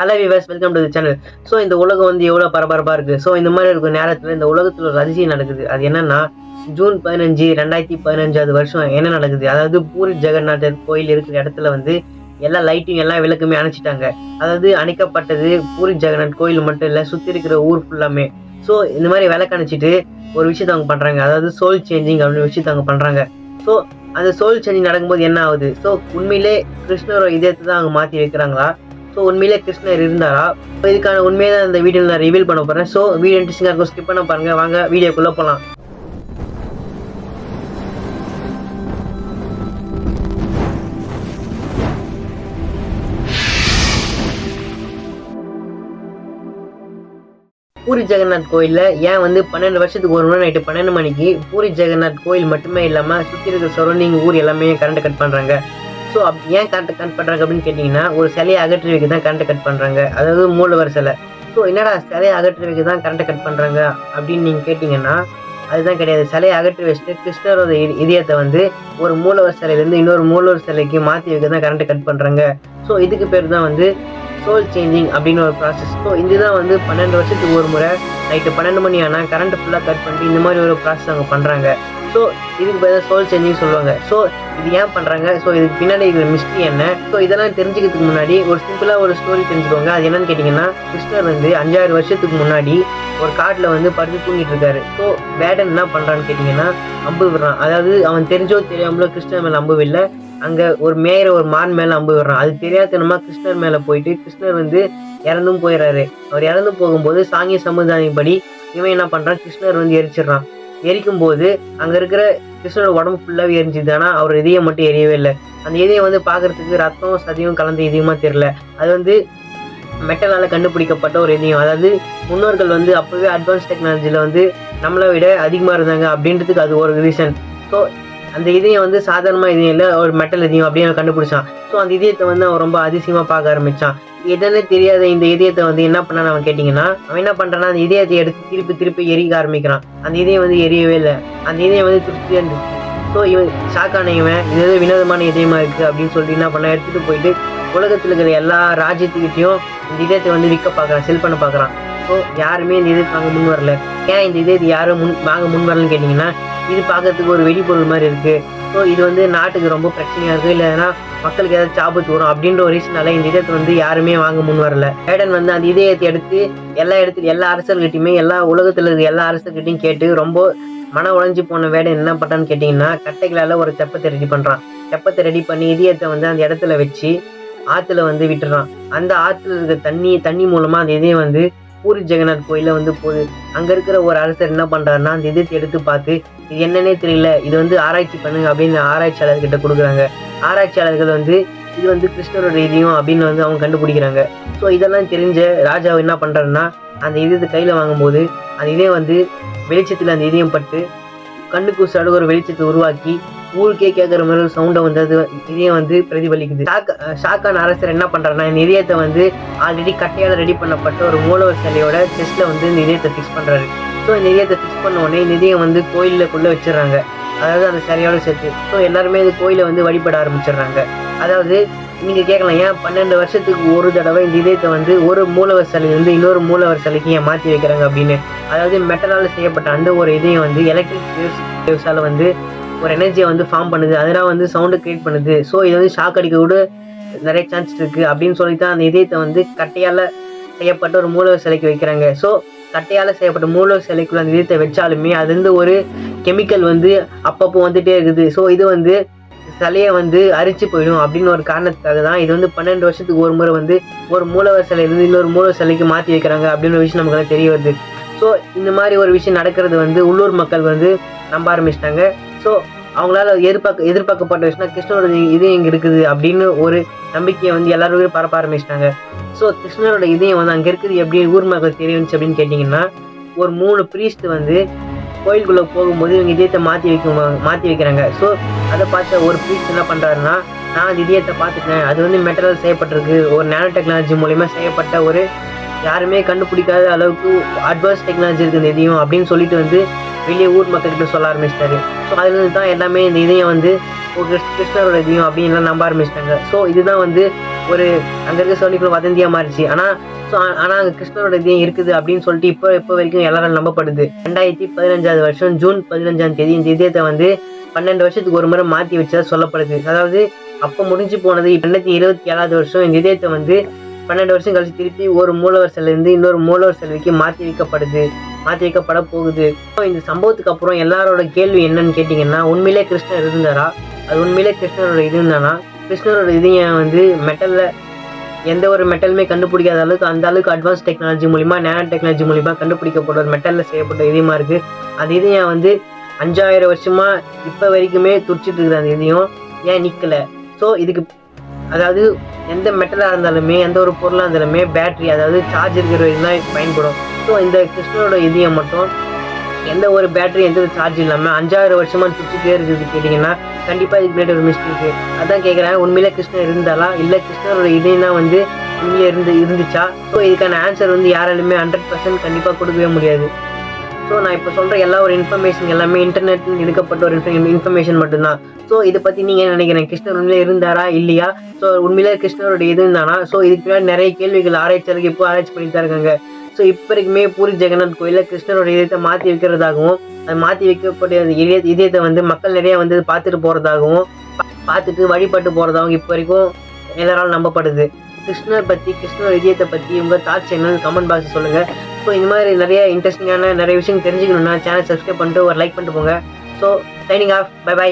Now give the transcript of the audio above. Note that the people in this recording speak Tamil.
Hello viewers welcome to channel so இந்த உலகம் வந்து எவ்வளோ பரபரப்பாக இருக்குது ஸோ இந்த மாதிரி இருக்கிற நேரத்தில் இந்த உலகத்தில் ஒரு அதிசயம் நடக்குது. அது என்னென்னா ஜூன் பதினஞ்சு ரெண்டாயிரத்தி பதினஞ்சாவது வருஷம் என்ன நடக்குது? அதாவது பூரி ஜெகநாதர் கோயில் இருக்கிற இடத்துல வந்து எல்லா லைட்டிங் எல்லா விளக்குமே அணைச்சிட்டாங்க. அதாவது அணைக்கப்பட்டது பூரி ஜெகநாத் கோயில் மட்டும் இல்லை சுற்றி இருக்கிற ஊர் ஃபுல்லாமே ஸோ இந்த மாதிரி விளக்கு அணைச்சிட்டு ஒரு விஷயத்தை அவங்க பண்ணுறாங்க அதாவது சோல் சேஞ்சிங் அப்படின்னு விஷயத்தை அவங்க பண்ணுறாங்க ஸோ அந்த சோல் சேஞ்சிங் நடக்கும்போது என்ன ஆகுது? ஸோ உண்மையிலே கிருஷ்ணரோட இதயத்தை தான் அவங்க மாற்றி வைக்கிறாங்களா? ஸோ உண்மையிலே கிருஷ்ணர் இருந்தாரா? இதுக்கான உண்மையை தான் இந்த வீடியோவில் நான் ரிவீல் பண்ண போகிறேன் ஸோ வீடியோ இன்ட்ரெஸ்டிங்காக இருக்கும் ஸ்கிப் பண்ண பாருங்க. வாங்க வீடியோக்குள்ளே போகலாம் பூரி ஜெகநாத் கோயிலில் ஏன் வந்து பன்னெண்டு வருஷத்துக்கு ஒரு முறை நைட்டு பன்னெண்டு மணிக்கு பூரி ஜெகநாத் கோயில் மட்டுமே இல்லாமல் சுற்றி இருக்கிற சரௌண்டிங் ஊர் எல்லாமே கரண்ட் கட் பண்ணுறாங்க ஸோ அப் ஏன் கரண்ட் கட் பண்ணுறாங்க அப்படின்னு கேட்டிங்கன்னா ஒரு சிலையை அகற்றி வைக்க தான் கரண்ட் கட் பண்ணுறாங்க அதாவது மூலவர் சிலை. ஸோ என்னடா சிலையை அகற்றி வைக்க தான் கரண்ட் கட் பண்ணுறாங்க அப்படின்னு நீங்கள் கேட்டிங்கன்னா அதுதான் கிடையாது. சிலையை அகற்றி வச்சுட்டு கிருஷ்ணரோட இதயத்தை வந்து ஒரு மூலவர் சிலையிலேருந்து இன்னொரு மூலவர் சிலைக்கு மாற்றி வைக்க தான் கரண்ட் கட் பண்ணுறாங்க ஸோ இதுக்கு பேர் தான் வந்து சோல் சேஞ்சிங் அப்படின்னு ஒரு ப்ராசஸ் ஸோ இதுதான் வந்து பன்னெண்டு வருஷத்துக்கு ஒரு முறை நைட்டு பன்னெண்டு மணி ஆனால் கரண்ட் ஃபுல்லாக கட் பண்ணிட்டு இந்த மாதிரி ஒரு ப்ராசஸ் அவங்க பண்ணுறாங்க ஸோ இதுக்கு பேர் சோல் சேஞ்சிங் சொல்லுவாங்க. ஸோ இது ஏன் பண்ணுறாங்க ஸோ இதுக்கு பின்னாடி இருக்கிற மிஸ்ட்ரி என்ன? ஸோ இதெல்லாம் தெரிஞ்சுக்கிறதுக்கு முன்னாடி ஒரு சிம்பிளாக ஒரு ஸ்டோரி தெரிஞ்சுக்கோங்க. அது என்னன்னு கேட்டிங்கன்னா கிருஷ்ணர் வந்து அஞ்சாயிரம் வருஷத்துக்கு முன்னாடி ஒரு காட்டில் வந்து படுத்து தூங்கிட்டு இருக்காரு. ஸோ வேடன் என்ன பண்ணுறான்னு கேட்டிங்கன்னா அம்பு விடுறான் அதாவது அவன் தெரிஞ்சோ தெரியாமலோ கிருஷ்ணர் மேலே அம்பு இல்லை அங்கே ஒரு மேயர் ஒரு மான் மேலே அம்பு விடுறான் அது தெரியாதனமாக கிருஷ்ணர் மேலே போயிட்டு கிருஷ்ணர் வந்து இறந்தும் போயிடுறாரு அவர் இறந்து போகும்போது சாங்கிய சமுதாயப்படி இவன் என்ன பண்ணுறான் கிருஷ்ணர் வந்து எரிச்சிடுறான். எரிக்கும் போது அங்கே இருக்கிற கிருஷ்ணனோட உடம்பு ஃபுல்லாகவே எரிஞ்சுது. ஆனால் அவர் இதயம் மட்டும் எரியவே இல்லை. அந்த இதயம் வந்து பார்க்கறதுக்கு ரத்தம் சதியும் கலந்து இதயமா தெரியல. அது வந்து மெட்டலால் கண்டுபிடிக்கப்பட்ட ஒரு இதயம். அதாவது முன்னோர்கள் வந்து அப்போவே அட்வான்ஸ் டெக்னாலஜியில் வந்து நம்மளை விட அதிகமாக இருந்தாங்க அப்படின்றதுக்கு அது ஒரு ரீசன் ஸோ அந்த இதயம் வந்து சாதாரணமாக இதயம் இல்லை ஒரு மெட்டல் இதயம் அப்படின்னு கண்டுபிடிச்சான். ஸோ அந்த இதயத்தை வந்து அவன் ரொம்ப அதிசயமாக பார்க்க ஆரம்பிச்சான். எதுன்னு தெரியாத இந்த இதயத்தை வந்து என்ன பண்ணான்னு அவன் கேட்டிங்கன்னா அவன் என்ன பண்ணுறான்னா அந்த இதயத்தை எடுத்து திருப்பி திருப்பி எரிக்க ஆரம்பிக்கிறான். அந்த இதயம் வந்து எரியவே இல்லை. அந்த இதயம் வந்து திருப்தியாக இருந்துச்சு ஸோ இவன் ஷாக்கான இவன் இது ஏதோ வினோதமான இதயமா இருக்குது அப்படின்னு சொல்லி என்ன பண்ண எடுத்துகிட்டு போயிட்டு உலகத்தில் இருக்கிற எல்லா ராஜ்யத்துக்கிட்டையும் இந்த இதயத்தை வந்து விற்க பார்க்குறான் செல் பண்ண பார்க்குறான். ஸோ யாருமே இந்த இதயத்தை வாங்க முன் வரல. ஏன் இந்த இதயத்தை யாரும் முன் வாங்க முன் வரலன்னு கேட்டிங்கன்னா இது பார்க்கறதுக்கு ஒரு வெடிப்பொருள் மாதிரி இருக்குது ஸோ இது வந்து நாட்டுக்கு ரொம்ப பிரச்சனையாக இருக்குது இல்லைன்னா மக்களுக்கு ஏதாச்சும் ஆபத்து வரும் அப்படின்ற ஒரு ரீசனால இந்த இதயத்தை வந்து யாருமே வாங்க முன் வரல. வேடன் வந்து அந்த இதயத்தை எடுத்து எல்லா இடத்துல எல்லா அரசர்கிட்டையுமே எல்லா உலகத்தில் இருக்க எல்லா அரசர்கிட்டையும் கேட்டு ரொம்ப மன உழைஞ்சி போன வேடன் என்ன பண்ணுறான்னு கேட்டிங்கன்னா கட்டைகளால் ஒரு தெப்பத்தை ரெடி பண்ணுறான் தெப்பத்தை ரெடி பண்ணி இதயத்தை வந்து அந்த இடத்துல வச்சு ஆற்றுல வந்து விட்டுறான். அந்த ஆற்றுல இருக்க தண்ணி தண்ணி மூலமாக அந்த இதயம் வந்து பூரி ஜெகநாத் கோயிலில் வந்து போகுது அங்கே இருக்கிற ஒரு அரசர் என்ன பண்ணுறாருன்னா அந்த இதயத்தை எடுத்து பார்த்து இது என்னன்னே தெரியல இது வந்து ஆராய்ச்சி பண்ணுங்க அப்படின்னு ஆராய்ச்சியாளர்கிட்ட கொடுக்குறாங்க. ஆராய்ச்சியாளர்கள் வந்து இது வந்து கிருஷ்ணரோட இதையும் அப்படின்னு வந்து அவங்க கண்டுபிடிக்கிறாங்க. ஸோ இதெல்லாம் தெரிஞ்ச ராஜா என்ன பண்ணுறாருன்னா அந்த இதயத்தை கையில் வாங்கும்போது அந்த இதயம் வந்து வெளிச்சத்தில் அந்த இதயம் பட்டு கண்ணுக்கு சடு வெளிச்சத்தை உருவாக்கி ஊருக்கே கேட்குற மாதிரி ஒரு சவுண்டை வந்து அது இதயம் வந்து பிரதிபலிக்குது. ஷாக் ஷாக்கான அரசர் என்ன பண்ணுறாருன்னா இந்த இதயத்தை வந்து ஆல்ரெடி கட்டையால் ரெடி பண்ணப்பட்ட ஒரு மூலவர் சிலையோட செஸ்ட்டில் வந்து இந்த இதயத்தை ஃபிக்ஸ் பண்ணுறாரு ஸோ இந்த இதயத்தை ஃபிக்ஸ் பண்ண உடனே இந்த இதயம் வந்து கோயிலுக்குள்ளே வச்சிடுறாங்க. அதாவது அந்த சிலையோட சேர்த்து. ஸோ எல்லாருமே இது கோயிலை வந்து வழிபட ஆரம்பிச்சிடுறாங்க. அதாவது நீங்கள் கேட்கலாம் ஏன் பன்னெண்டு வருஷத்துக்கு ஒரு தடவை இந்த இதயத்தை வந்து ஒரு மூலவர் சிலையிலேருந்து இன்னொரு மூலவர் சிலைக்கு ஏன் மாற்றி வைக்கிறாங்க அப்படின்னு? அதாவது மெட்டலால் செய்யப்பட்ட அந்த ஒரு இதயம் வந்து எலக்ட்ரிக் வேவ்ஸ் வேவ்ஸால் வந்து ஒரு எனர்ஜியை வந்து ஃபார்ம் பண்ணுது. அதெல்லாம் வந்து சவுண்டு கிரியேட் பண்ணுது. ஸோ இது வந்து ஷாக் அடிக்க கூட நிறைய சான்ஸ் இருக்குது அப்படின்னு சொல்லி தான் அந்த இதயத்தை வந்து கட்டையால் செய்யப்பட்ட ஒரு மூலவர் சிலைக்கு வைக்கிறாங்க. ஸோ கட்டையால் செய்யப்பட்ட மூலவர் சிலைக்குள்ள அந்த இதயத்தை வச்சாலுமே அது வந்து ஒரு கெமிக்கல் வந்து அப்பப்போ வந்துட்டே இருக்குது. ஸோ இது வந்து சிலையை வந்து அரிச்சு போயிடும் அப்படின்னு ஒரு காரணத்துக்காக தான் இது வந்து பன்னெண்டு வருஷத்துக்கு ஒரு முறை வந்து ஒரு மூலவர் சிலையிலேருந்து இன்னொரு மூலவர் சிலைக்கு மாற்றி வைக்கிறாங்க அப்படின்னு ஒரு விஷயம் நமக்கு தெரிய வருது. ஸோ இந்த மாதிரி ஒரு விஷயம் நடக்கிறது வந்து உள்ளூர் மக்கள் வந்து நம்ப ஆரம்பிச்சிட்டாங்க. ஸோ அவங்களால எதிர்பார்க்க எதிர்பார்க்கப்பட்ட விஷயம் கிருஷ்ணரோட இது இங்கே இருக்குது அப்படின்னு ஒரு நம்பிக்கையை வந்து எல்லாருமே பரப்ப ஆரம்பிச்சிட்டாங்க. ஸோ கிருஷ்ணரோட இதயம் வந்து அங்கே இருக்குது எப்படி ஊர் மக்கள் தெரியுச்சு அப்படின்னு கேட்டிங்கன்னா ஒரு மூணு ப்ரீஸ்ட் வந்து கோயிலுக்குள்ளே போகும்போது இவங்க இதயத்தை மாற்றி வைக்க மாற்றி வைக்கிறாங்க. ஸோ அதை பார்த்த ஒரு ப்ரீஸ்ட் என்ன பண்ணுறாருன்னா நான் அந்த இதயத்தை பார்த்துட்டேன். அது வந்து மெட்டரியல் செய்யப்பட்டிருக்கு. ஒரு நேனோ டெக்னாலஜி மூலிமா செய்யப்பட்ட ஒரு யாருமே கண்டுபிடிக்காத அளவுக்கு அட்வான்ஸ் டெக்னாலஜி இருக்குது இந்த இதயம் அப்படின்னு சொல்லிட்டு வந்து வெளியே ஊர் மக்கள்கிட்ட சொல்ல ஆரம்பிச்சிட்டாரு. ஸோ அதுலேருந்து தான் எல்லாமே இந்த இதயம் வந்து கிருஷ்ண- கிருஷ்ணரோட இதையும் அப்படின்லாம் நம்ப ஆரம்பிச்சிட்டாங்க. ஸோ இதுதான் வந்து ஒரு அங்கே இருக்க சோனிக்குள்ள வதந்தியாக மாறிச்சு. ஆனால் ஸோ ஆனால் அங்கே கிருஷ்ணரோட இதையும் இருக்குது அப்படின்னு சொல்லிட்டு இப்போ இப்போ வரைக்கும் எல்லாரும் நம்பப்படுது. ரெண்டாயிரத்தி பதினஞ்சாவது வருஷம் ஜூன் பதினஞ்சாம் தேதி இந்த இதயத்தை வந்து பன்னெண்டு வருஷத்துக்கு ஒரு முறை மாற்றி வச்சதா சொல்லப்படுது. அதாவது அப்போ முடிஞ்சு போனது ரெண்டாயிரத்தி இருபத்தி ஏழாவது வருஷம் இந்த இதயத்தை வந்து பன்னெண்டு வருஷம் கழிச்சு திருப்பி ஒரு மூலவர் செல்லிருந்து இன்னொரு மூலவர் செல்விக்கு மாற்றி வைக்கப்படுது. மாற்றி வைக்கப்பட போகுது இந்த சம்பவத்துக்கு அப்புறம் எல்லாரோட கேள்வி என்னன்னு கேட்டிங்கன்னா உண்மையிலே கிருஷ்ணர் இருந்தாரா? அது உண்மையிலே கிருஷ்ணரோட இது இருந்தானா? கிருஷ்ணரோட இதயம் வந்து மெட்டலில் எந்த ஒரு மெட்டலுமே கண்டுபிடிக்காத அளவுக்கு அந்த அளவுக்கு அட்வான்ஸ் டெக்னாலஜி மூலிமா நேனோ டெக்னாலஜி மூலிமா கண்டுபிடிக்கப்பட்ட ஒரு மெட்டலில் செய்யப்பட்ட இதயமா இருக்குது அந்த இதயம் வந்து அஞ்சாயிரம் வருஷமா இப்போ வரைக்குமே துடிச்சிட்டு இருக்குது அந்த இதயம் ஏன் நிற்கலை ஸோ இதுக்கு அதாவது எந்த மெட்டலாக இருந்தாலுமே எந்த ஒரு பொருளாக இருந்தாலுமே பேட்ரி அதாவது சார்ஜ் இருக்கிற இதுதான் பயன்படும். ஸோ இந்த கிருஷ்ணரோட இதயம் மட்டும் எந்த ஒரு பேட்டரி எந்த ஒரு சார்ஜ் இல்லாமல் அஞ்சாயிரம் வருஷமா சுற்றிட்டே இருக்குது கேட்டிங்கன்னா கண்டிப்பாக இதுக்கு பின்னாடி ஒரு மிஸ்டேக் அதான் கேட்குறேன் உண்மையிலே கிருஷ்ணர் இருந்தாலா? இல்லை கிருஷ்ணரோட இதயம் தான் வந்து உண்மையிலே இருந்து இருந்துச்சா? ஸோ இதுக்கான ஆன்சர் வந்து யாராலுமே ஹண்ட்ரட் பர்சன்ட் கண்டிப்பாக கொடுக்கவே முடியாது. ஸோ நான் இப்போ சொல்கிற எல்லா ஒரு இன்ஃபர்மேஷன் எல்லாமே இன்டர்நெட் எடுக்கப்பட்ட ஒரு இன்ஃபர்மேஷன் மட்டும்தான். ஸோ இதை பற்றி நீங்கள் என்ன நினைக்கிறீங்க? கிருஷ்ணர் உண்மையிலே இருந்தாரா? இல்லையா? ஸோ உண்மையிலே கிருஷ்ணரோட இது இருந்தானா ஸோ இதுக்கு பின்னாடி நிறைய கேள்விகள் ஆராய்ச்சியாளர்கள் இப்போ ஆராய்ச்சி பண்ணிட்டு தான் இருக்காங்க. ஸோ இப்போ வரைக்குமே பூரி ஜெகநாத் கோயிலில் கிருஷ்ணரோட இதயத்தை மாற்றி வைக்கிறதாகவும் அது மாற்றி வைக்கப்பட்ட அந்த இதய இதயத்தை வந்து மக்கள் நிறைய வந்து பார்த்துட்டு போகிறதாகவும் பார்த்துட்டு வழிபட்டு போகிறதாகவும் இப்போ வரைக்கும் எல்லாராலும் நம்பப்படுது. கிருஷ்ணர் பற்றி கிருஷ்ணர் இதயத்தை பற்றி உங்கள் தாட்ஸ் என்னன்னு கமெண்ட் பாக்ஸ் சொல்லுங்கள் ஸோ இந்த மாதிரி நிறைய இன்ட்ரெஸ்டிங்கான நிறைய விஷயம் தெரிஞ்சுக்கணுன்னா சேனல் சப்ஸ்கிரைப் பண்ணிட்டு ஒரு லைக் பண்ணிட்டு போங்க. So signing off bye bye